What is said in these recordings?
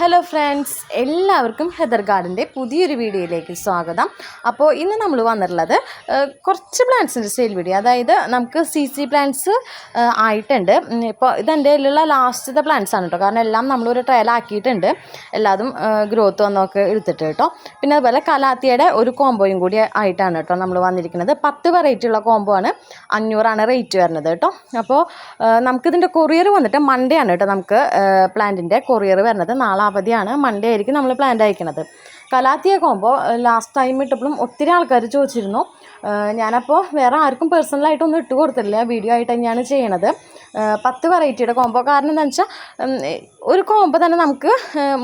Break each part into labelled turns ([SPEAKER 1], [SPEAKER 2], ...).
[SPEAKER 1] Hello friends എല്ലാവർക്കും Heather ഗാർഡന്റെ പുതിയൊരു വീഡിയോയിലേക്ക് സ്വാഗതം. അപ്പോൾ ഇന്ന് നമ്മൾ വന്നിട്ടുള്ളത് കുറച്ച് പ്ലാന്റ്സിന്റെ സെയിൽ വീഡിയോ അതായത് നമുക്ക് സി സി പ്ലാന്റ്സ് ആയിട്ടുണ്ട്. ഇപ്പോൾ ഇതെന്റെ കയ്യിലുള്ള ലാസ്റ്റത്തെ പ്ലാന്റ്സ് ആണ് കേട്ടോ. കാരണം എല്ലാം നമ്മളൊരു ട്രയലാക്കിയിട്ടുണ്ട് എല്ലാതും ഗ്രോത്ത് വന്നൊക്കെ എടുത്തിട്ട് കേട്ടോ. പിന്നെ അതുപോലെ കലാത്തിയുടെ ഒരു കോംബോയും കൂടി ആയിട്ടാണ് കേട്ടോ നമ്മൾ വന്നിരിക്കുന്നത്. പത്ത് വെറൈറ്റി ഉള്ള കോംബോ ആണ്. അഞ്ഞൂറാണ് റേറ്റ് വരുന്നത് കേട്ടോ. അപ്പോൾ നമുക്കിതിന്റെ കൊറിയർ വന്നിട്ട് മൺഡേ ആണ് കേട്ടോ നമുക്ക് പ്ലാന്റിന്റെ കൊറിയർ വരുന്നത്. നാളെ അവധിയാണ് മൺഡേ ആയിരിക്കും നമ്മൾ പ്ലാൻ അയക്കുന്നത് കലാത്തിയ കോമ്പോ ലാസ്റ്റ് ടൈം ഇട്ടപ്പോഴും ഒത്തിരി ആൾക്കാർ ചോദിച്ചിരുന്നു. ഞാനപ്പോൾ വേറെ ആർക്കും പേഴ്സണലായിട്ടൊന്നും ഇട്ട് കൊടുത്തില്ല വീഡിയോ ആയിട്ട് തന്നെയാണ് ചെയ്യണത്. പത്ത് വെറൈറ്റിയുടെ കോമ്പോ കാരണം എന്താണെന്ന് വെച്ചാൽ ഒരു കോമ്പോ തന്നെ നമുക്ക്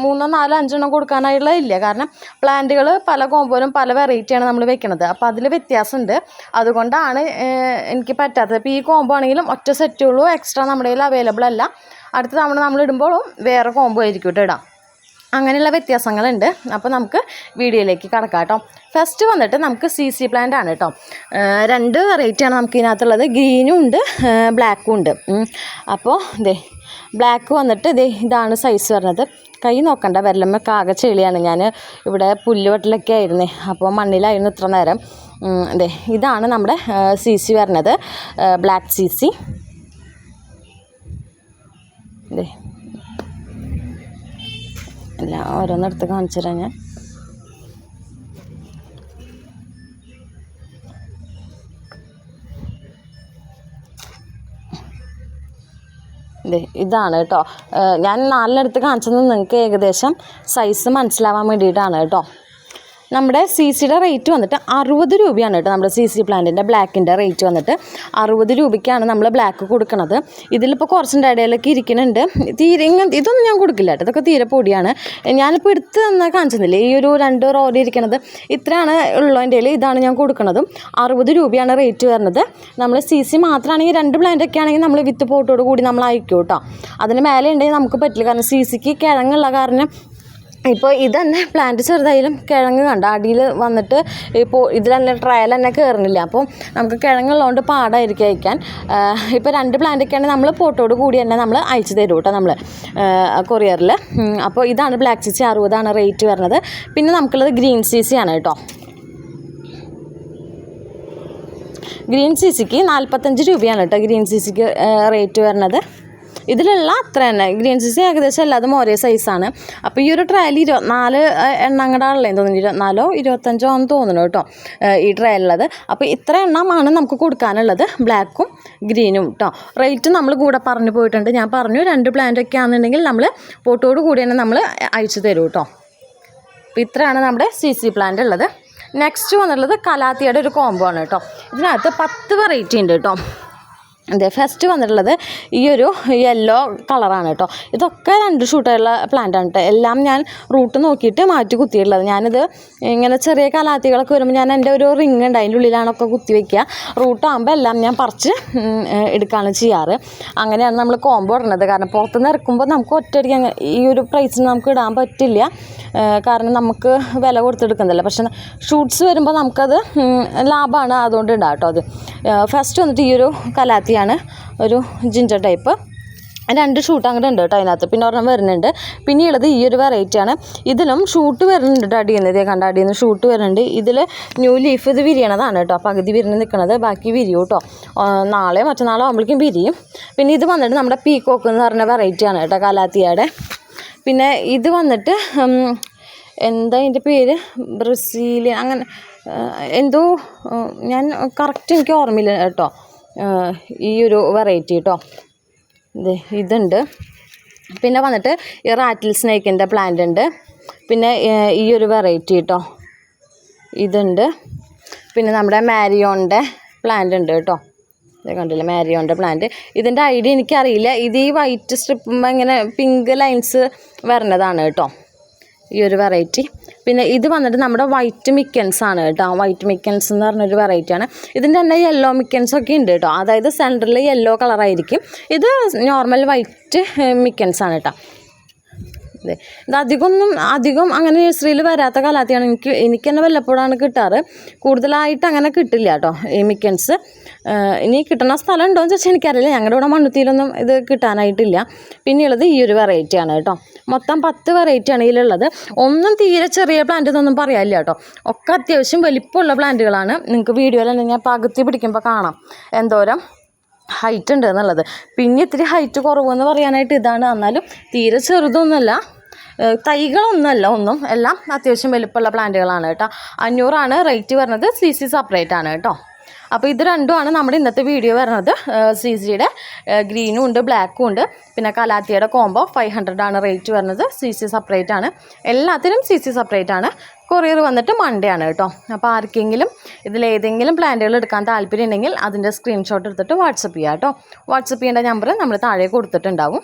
[SPEAKER 1] മൂന്നോ നാലോ അഞ്ചെണ്ണം കൊടുക്കാനായിട്ടുള്ള ഇല്ല. കാരണം പ്ലാന്റുകൾ പല കോമ്പോയിലും പല വെറൈറ്റിയാണ് നമ്മൾ വെക്കുന്നത് അപ്പോൾ അതിൽ വ്യത്യാസമുണ്ട് അതുകൊണ്ടാണ് എനിക്ക് പറ്റാത്തത്. ഇപ്പോൾ ഈ കോമ്പോ ആണെങ്കിലും ഒറ്റ സെറ്റുള്ളൂ എക്സ്ട്രാ നമ്മുടെ കയ്യിൽ അവൈലബിൾ അല്ല. അടുത്ത തവണ നമ്മൾ ഇടുമ്പോഴും വേറെ കോമ്പോ ആയിരിക്കും കേട്ടോ ഇടാം. അങ്ങനെയുള്ള വ്യത്യാസങ്ങളുണ്ട്. അപ്പോൾ നമുക്ക് വീഡിയോയിലേക്ക് കടക്കാം കേട്ടോ. ഫസ്റ്റ് വന്നിട്ട് നമുക്ക് സി സി പ്ലാന്റ് ആണ് കേട്ടോ. രണ്ട് വെറൈറ്റിയാണ് നമുക്ക് ഇതിനകത്തുള്ളത്. ഗ്രീനും ഉണ്ട് ബ്ലാക്കും ഉണ്ട്. അപ്പോൾ ദേ ബ്ലാക്ക് വന്നിട്ട് ഇതേ ഇതാണ് സൈസ് വരുന്നത്. കൈ നോക്കണ്ട വിരലമ്മ കാക ചെളിയാണ്. ഞാൻ ഇവിടെ പുല്ലുവട്ടിലൊക്കെ ആയിരുന്നേ. അപ്പോൾ മണ്ണിലായിരുന്നു ഇത്ര നേരം. അതെ ഇതാണ് നമ്മുടെ സി സി വരുന്നത്. ബ്ലാക്ക് സി സി ദേ എല്ലാം ഓരോന്നെടുത്ത് കാണിച്ചു തരാം ഞാൻ. ഇതാണ് കേട്ടോ. ഞാൻ നാലിനടുത്ത് കാണിച്ചത് നിങ്ങൾക്ക് ഏകദേശം സൈസ് മനസ്സിലാവാൻ വേണ്ടിയിട്ടാണ് കേട്ടോ. നമ്മുടെ സി സിയുടെ റേറ്റ് വന്നിട്ട് അറുപത് രൂപയാണ് കേട്ടോ നമ്മുടെ സി സി പ്ലാന്റിന്റെ ബ്ലാക്കിന്റെ റേറ്റ് വന്നിട്ട്. അറുപത് രൂപയ്ക്കാണ് നമ്മൾ ബ്ലാക്ക് കൊടുക്കുന്നത് ഇതിലിപ്പോൾ കുറച്ചിന്റെ ഇടയിലൊക്കെ ഇരിക്കുന്നുണ്ട്. തീരെ ഇങ്ങനത്തെ ഇതൊന്നും ഞാൻ കൊടുക്കില്ല കേട്ടോ. ഇതൊക്കെ തീരെ പൊടിയാണ്. ഞാനിപ്പോൾ എടുത്ത് തന്നെ കാണിച്ചിരുന്നില്ല? ഈ ഒരു രണ്ട് റോഡ് ഇരിക്കണത് ഇത്രയാണ് ഉള്ളതിന്റെ ഇതാണ് ഞാൻ കൊടുക്കുന്നതും അറുപത് രൂപയാണ് റേറ്റ് വരുന്നത് നമ്മൾ സി സി മാത്രമാണെങ്കിൽ രണ്ട് പ്ലാന്റൊക്കെ ആണെങ്കിൽ നമ്മൾ വിത്ത് പോട്ടോട് കൂടി നമ്മൾ അയക്കും കേട്ടോ. അതിന് മേലെ ഉണ്ടെങ്കിൽ നമുക്ക് പറ്റില്ല. കാരണം സി സിക്ക് കിഴങ്ങുള്ള കാരണം ഇപ്പോൾ ഇതന്നെ പ്ലാന്റ് ചെറുതായാലും കിഴങ്ങ് കണ്ട. അടിയിൽ വന്നിട്ട് ഇപ്പോൾ ഇതിൽ തന്നെ ട്രയൽ തന്നെ കയറുന്നില്ല അപ്പോൾ നമുക്ക് കിഴങ്ങുള്ളതുകൊണ്ട് പാടായിരിക്കും അയക്കാൻ. ഇപ്പോൾ രണ്ട് പ്ലാന്റൊക്കെയാണെങ്കിൽ നമ്മൾ പോട്ടോട് കൂടി തന്നെ നമ്മൾ അയച്ചു തരും കേട്ടോ നമ്മൾ കൊറിയറിൽ അപ്പോൾ ഇതാണ് ബ്ലാക്ക് സി സി അറുപതാണ് റേറ്റ് വരുന്നത്. പിന്നെ നമുക്കുള്ളത് ഗ്രീൻ സി സി ആണ് കേട്ടോ ഗ്രീൻ സീസിക്ക് നാൽപ്പത്തഞ്ച് രൂപയാണ് കേട്ടോ ഗ്രീൻ സീസിക്ക് റേറ്റ് വരുന്നത്. ഇതിലുള്ള അത്ര തന്നെ ഗ്രീൻ സി ഏകദേശം എല്ലാതും ഒരേ സൈസാണ് അപ്പോൾ ഈ ഒരു ട്രയൽ ഇരുപത്തിനാല് എണ്ണം അങ്ങടാണല്ലേ തോന്നുന്നു. ഇരുപത്തിനാലോ ഇരുപത്തഞ്ചോ ആണെന്ന് തോന്നുന്നു കേട്ടോ ഈ ട്രയലുള്ളത് അപ്പോൾ ഇത്ര എണ്ണമാണ് നമുക്ക് കൊടുക്കാനുള്ളത്. ബ്ലാക്കും ഗ്രീനും കേട്ടോ റേറ്റ് നമ്മൾ കൂടെ പറഞ്ഞു പോയിട്ടുണ്ട്. ഞാൻ പറഞ്ഞു രണ്ട് പ്ലാന്റ് ഒക്കെ ആണെന്നുണ്ടെങ്കിൽ നമ്മൾ പോട്ടോട് കൂടി തന്നെ നമ്മൾ അയച്ചു തരും കേട്ടോ. അപ്പോൾ ഇത്രയാണ് നമ്മുടെ സി സി പ്ലാന്റ് ഉള്ളത് നെക്സ്റ്റ് വന്നുള്ളത് കലാത്തിയുടെ ഒരു കോംബോ ആണ് കേട്ടോ. ഇതിനകത്ത് പത്ത് വെറൈറ്റി ഉണ്ട് കേട്ടോ. അതെ ഫസ്റ്റ് വന്നിട്ടുള്ളത് ഈ ഒരു യെല്ലോ കളറാണ് കേട്ടോ. ഇതൊക്കെ രണ്ട് ഷൂട്ടുള്ള പ്ലാന്റ് ആണ് കേട്ടോ. എല്ലാം ഞാൻ റൂട്ട് നോക്കിയിട്ട് മാറ്റി കുത്തിയിട്ടുള്ളത്. ഞാനിത് ഇങ്ങനെ ചെറിയ കലാത്തികളൊക്കെ വരുമ്പോൾ ഞാൻ എന്റെ ഒരു റിങ് ഉണ്ട് അതിന്റെ ഉള്ളിലാണൊക്കെ കുത്തി വയ്ക്കുക റൂട്ടാകുമ്പോൾ എല്ലാം ഞാൻ പറിച്ച് എടുക്കുകയാണ് ചെയ്യാറ്. അങ്ങനെയാണ് നമ്മൾ കോംബോ ഇടുന്നത്. കാരണം പുറത്തുനിന്ന് ഇറക്കുമ്പോൾ നമുക്ക് ഒറ്റയടിക്ക് ഈ ഒരു പ്രൈസിന് നമുക്ക് ഇടാൻ പറ്റില്ല. കാരണം നമുക്ക് വില കൊടുത്തെടുക്കുന്നില്ല. പക്ഷേ ഷൂട്ട്സ് വരുമ്പോൾ നമുക്കത് ലാഭമാണ് അതുകൊണ്ട് ഇടാം കേട്ടോ അത്. ഫസ്റ്റ് വന്നിട്ട് ഈ ഒരു കലാത്തിയാണ് ഒരു ജിഞ്ചർ ടൈപ്പ് രണ്ട് ഷൂട്ട് അങ്ങോട്ട് ഉണ്ട് കേട്ടോ അതിനകത്ത്. പിന്നെ ഒരെണ്ണം വരുന്നുണ്ട്. പിന്നെ ഉള്ളത് ഈ ഒരു വെറൈറ്റിയാണ് ഇതിലും ഷൂട്ട് വരുന്നുണ്ട് കേട്ടോ അടിയിൽ നിന്ന്. ഇതേ കണ്ട അടിയിൽ നിന്ന് ഷൂട്ട് വരുന്നുണ്ട്. ഇതിൽ ന്യൂ ലീഫ് ഇത് വിരിയണതാണ് കേട്ടോ. പകുതി വിരിഞ്ഞ് നിൽക്കുന്നത് ബാക്കി വിരിയും കേട്ടോ. നാളെ മറ്റന്നാളോ ആകുമ്പോഴേക്കും വിരിയും. പിന്നെ ഇത് വന്നിട്ട് നമ്മുടെ പീക്കോക്ക് എന്ന് പറഞ്ഞ വെറൈറ്റിയാണ് കേട്ടോ കാലാത്തിയുടെ. പിന്നെ ഇത് വന്നിട്ട് എന്താ അതിന്റെ പേര്? ബ്രസീലിയൻ അങ്ങനെ എന്തോ ഞാൻ കറക്റ്റ് എനിക്ക് ഓർമ്മയില്ല കേട്ടോ. ഈ ഒരു വെറൈറ്റി കേട്ടോ ഇത് ഇതുണ്ട്. പിന്നെ വന്നിട്ട് ഈ റാറ്റിൽ സ്നേക്കിന്റെ പ്ലാന്റ് ഉണ്ട്. പിന്നെ ഈ ഒരു വെറൈറ്റി കേട്ടോ ഇതുണ്ട്. പിന്നെ നമ്മുടെ മാരിയോണിന്റെ പ്ലാന്റ് ഉണ്ട് കേട്ടോ. കണ്ടില്ല? മാരിയോണിന്റെ പ്ലാന്റ് ഇതിന്റെ ഐഡിയ എനിക്കറിയില്ല. ഇത് ഈ വൈറ്റ് സ്ട്രിപ്പ് ഇങ്ങനെ പിങ്ക് ലൈൻസ് വരണതാണ് കേട്ടോ. ഈ ഒരു വെറൈറ്റി പിന്നെ ഇത് വന്നിട്ട് നമ്മുടെ വൈറ്റ് മിക്കൻസ് ആണ് കേട്ടോ. വൈറ്റ് മിക്കൻസ് എന്ന് പറഞ്ഞൊരു വെറൈറ്റിയാണ് ഇതിന്റെ തന്നെ യെല്ലോ മിക്കൻസ് ഒക്കെ ഉണ്ട് കേട്ടോ. അതായത് സെന്ററിൽ യെല്ലോ കളറായിരിക്കും ഇത് നോർമൽ വൈറ്റ് മിക്കൻസ് ആണ് കേട്ടോ. ഇത് അധികമൊന്നും അധികം അങ്ങനെ നഴ്സറിയിൽ വരാത്ത കാലാത്തിയാണ് എനിക്ക് എനിക്ക് തന്നെ വല്ലപ്പോഴാണ് കിട്ടാറ്. കൂടുതലായിട്ട് അങ്ങനെ കിട്ടില്ല കേട്ടോ ഈ മിക്കൻസ് ഇനി കിട്ടുന്ന സ്ഥലം ഉണ്ടോ എന്ന് ചോദിച്ചാൽ എനിക്കറിയില്ല. ഞങ്ങളുടെ ഇവിടെ മണ്ണുത്തിയിലൊന്നും ഇത് കിട്ടാനായിട്ടില്ല. പിന്നെയുള്ളത് ഈ ഒരു വെറൈറ്റിയാണ് കേട്ടോ മൊത്തം പത്ത് വെറൈറ്റിയാണ് ഇതിലുള്ളത്. ഒന്നും തീരെ ചെറിയ പ്ലാന്റ് എന്നൊന്നും പറയാനില്ല കേട്ടോ ഒക്കെ അത്യാവശ്യം വലിപ്പമുള്ള പ്ലാന്റുകളാണ് നിങ്ങൾക്ക് വീഡിയോയിൽ തന്നെ ഞാൻ പകുതി പിടിക്കുമ്പോൾ കാണാം. എന്തോരം ഹൈറ്റ് ഉണ്ട് എന്നുള്ളത്. പിന്നെ ഇത്തിരി ഹൈറ്റ് കുറവെന്ന് പറയാനായിട്ട് ഇതാണ്. എന്നാലും തീരെ ചെറുതൊന്നുമല്ല. തൈകളൊന്നുമല്ല ഒന്നും. എല്ലാം അത്യാവശ്യം വലിപ്പമുള്ള പ്ലാന്റുകളാണ് കേട്ടോ. അഞ്ഞൂറാണ് റേറ്റ് വരുന്നത് സി സി സെപ്പറേറ്റ് ആണ് കേട്ടോ. അപ്പോൾ ഇത് രണ്ടുമാണ് നമ്മുടെ ഇന്നത്തെ വീഡിയോ വരുന്നത്. സി സിയുടെ ഗ്രീനും ഉണ്ട് ബ്ലാക്കും ഉണ്ട്. പിന്നെ കലാത്തിയുടെ കോംബോ ഫൈവ് ഹൺഡ്രഡ് ആണ് റേറ്റ് വരുന്നത് സി സി സെപ്പറേറ്റ് ആണ്. എല്ലാത്തിനും സി സി സെപ്പറേറ്റ് ആണ്. കൊറിയർ വന്നിട്ട് മൺഡേ ആണ് കേട്ടോ. അപ്പോൾ ആർക്കെങ്കിലും ഇതിലേതെങ്കിലും പ്ലാന്റുകൾ എടുക്കാൻ താല്പര്യം ഉണ്ടെങ്കിൽ അതിന്റെ സ്ക്രീൻഷോട്ട് എടുത്തിട്ട് വാട്സപ്പ് ചെയ്യാം കേട്ടോ. വാട്സപ്പ് ചെയ്യേണ്ട നമ്പർ നമ്മൾ താഴെ കൊടുത്തിട്ടുണ്ടാവും.